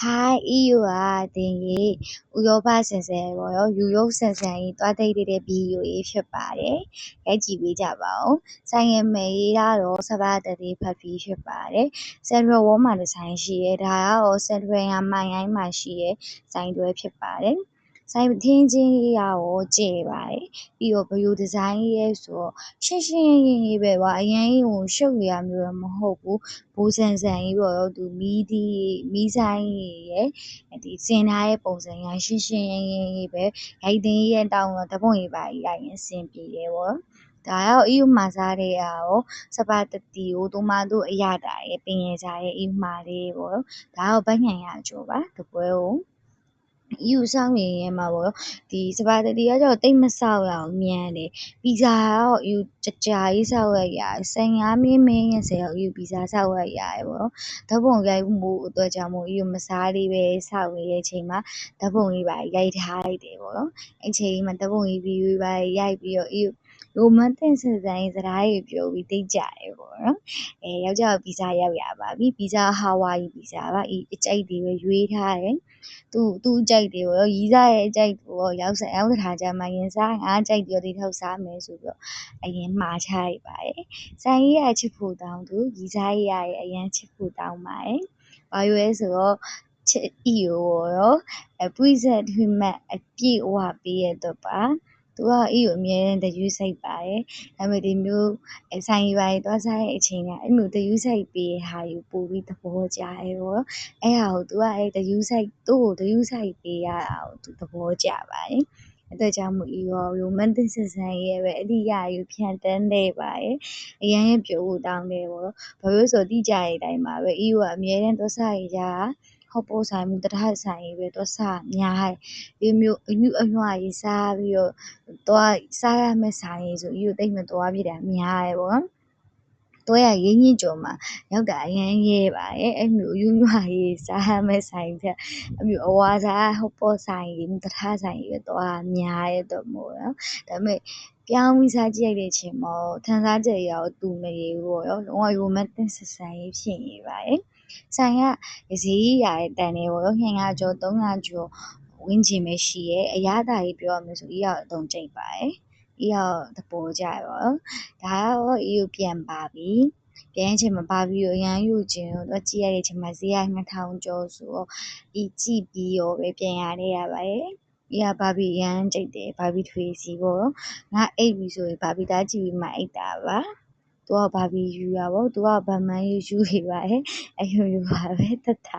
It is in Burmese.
Hi EU ကတင်ကြီးဥရောပဆင်ဆယ်ပေါ့ရောယူရုပ်ဆင်ဆယ်ကြီးတွားသိတဲ့ဗီဒီယိုရေးဖြစ်ပါတယ်။ရိုက်ကြည့်ပေးကြပါဦး။ဆိုင်ငယ်မယ်ရေးတော့စပါတတိဖတ်ပြီးဖြစ်ပါတယ်။ Central Wall မှာဒီဇိုင်းရှိရဲဒါကတော့ Central ရမိုင်ရိုင်းမှာရှိရဲဆိုင်တွဲဖြစ်ပါတယ်။ ဆိုင်ထင်းချင်းရေးရောကြည့်ပါတယ်ပြီးတော့ဘယူဒီဇိုင်းရေးဆိုတော့ရှင်းရှင်းရင်းရေးပဲပါအရင်ဟိုရှုပ်ရမျိုးတော့မဟုတ်ဘူးဘူဆန်ဆန်ကြီးပေါ့တော့သူမီးဒီမီးဆိုင်ရဲ့ဒီစင်ထားရဲ့ပုံစံရရှင်းရှင်းရင်းရင်းရေးပဲရိုက်တင်ရဲ့တောင်းတော့တပုံရေးပါရိုက်ရင်အဆင်ပြေတယ်ပေါ့ဒါရောက်အယူမှာစားတဲ့အာကိုစပါတတီကိုတိုမာတိုအရတာရဲ့ပင်ရကြရဲ့အယူမှာလေးပေါ့ဒါတော့ဗတ်ညံရကြောပါတပွဲကို ယူဆောင်ရင်ရဲမှာပေါ့ဒီစပါတီကကြောတိတ်မဆောက်ရအောင်မြန်တယ်ပီဇာကတော့ယူကြကြာကြီးဆောက်ရရဆိုင်ငါမင်းမင်းရဲ့ဆယ်ယူပီဇာဆောက်ရရတယ်ပေါ့ဓာတ်ပုံရိုက်မှုအတွက်ကြောင့်မို့ယူမစားလေးပဲဆောက်နေတဲ့အချိန်မှာဓာတ်ပုံကြီးပါရိုက်ထားလိုက်တယ်ပေါ့နော်အဲ့ချိန်မှာဓာတ်ပုံကြီးဗီဒီယိုပါရိုက်ပြီးတော့ယူ ရိုမန်တစ်ဆန်ဆန်စကားကြီးပြောပြီးတိတ်ကြရပေါ့နော်အဲယောက်ျားဗီဇာရောက်ရပါပြီဗီဇာဟာဝိုင်ဗီဇာပါအကြိုက်တွေပဲရွေးထားတယ်သူသူ့အကြိုက်တွေပေါ့ရီးစားရဲ့အကြိုက်ကိုရောက်စရောက်ထားကြမှာရင်စားငါအကြိုက်ပြောဒီထောက်စားမယ်ဆိုပြီးတော့အရင်မှားချလိုက်ပါတယ်ဆိုင်ကြီးရချစ်ဖို့တောင်းသူရီးစားရရဲ့အရင်ချစ်ဖို့တောင်းပါတယ်ဘာရွယ်ဆိုတော့ချစ်အီကိုရောအပွိဇက်ထွေးမတ်အပြည့်ဝပေးရတော့ပါ သူကအေးကို အမြဲတမ်းတယူးစိတ်ပါတယ်။ဒါပေမဲ့ ဒီမျိုးအဆိုင်ရီပိုင်းသွားစားတဲ့အချိန်ကအဲ့မျိုးတယူးစိတ်ပေးတဲ့ဟာယူပို့ပြီး သဘောကျရဲပေါ့။အဲ့ဟာကို သူကအဲ့တယူးစိတ်သူ့ကိုတယူးစိတ်ပေးရတာကို သူ သဘောကျပါတယ်။အတွက်ကြောင့်မို့ဤရော romantic ဆန်ဆန်ရဲ့ပဲအတိအယူဖြန်တန်းနေပါရဲ့အရန်ရဲ့ပြို့ဖို့ တောင်းတယ်ပေါ့ ဘာလို့ဆိုတိကြရဲ့အတိုင်းပါပဲဤကအမြဲတမ်း သွားစားရကြ ဟောပိုးဆိုင်မှုတထဆိုင်ပဲတော့စားများဒီမျိုးအညွအညွရေးစားပြီးတော့တော့စားရမယ့်ဆိုင်ရေးဆိုယူတိတ်မသွားပြတာများရဲပေါ့ တွဲရရင်းကြီးကြုံမှာရောက်တာအရန်ရဲပါရဲ့အဲ့မျိုးယူညွရေးစားရမယ့်ဆိုင်တဲ့အမျိုးအဝါစားဟောပေါ်ဆိုင်ကြီးတထဆိုင်ကြီးပဲတော့များရဲတော့မို့နော်ဒါပေမဲ့ပြောင်းပြီးစားကြည့်ရတဲ့အချိန်မှာထန်စားချက်ရောတူမရေဘူးပေါ့ရောလုံးဝ romantic ဆဆန်ရေးဖြစ်နေပါရဲ့ဆိုင်ကဈေးရတဲ့တန်တွေပေါ့ရော200ကျော်300ကျော်ဝင်းကျင်ပဲရှိရဲ့အရသာကြီးပြောရမယ်ဆိုအီးရောက်အတုံးကြိတ်ပါရဲ့အီး ရောက်သဘောကျရပါတော့ဒါတော့အီးကိုပြန်ပါပြီပြန်ချိန်မှာပါပြီးတော့အရန်ယူခြင်းတော့ကြည့်ရတဲ့ချိန်မှာဈေးက2000ကျော်ဆိုတော့ဒီကြည့်ပြီးရောပဲပြန်ရတဲ့ရပါရဲ့ဒီကဘာဘီရန်ကြိတ်တယ်ဘာဘီထွေစီပေါ့ငါအိတ်ပြီဆိုရင်ဘာဘီသားကြည့်ပြီးမှအိတ်တာပါသူကဘာဘီယူရပေါ့သူကဗမန်ယူယူနေပါရဲ့အဲ့လိုယူပါပဲတတ်တာ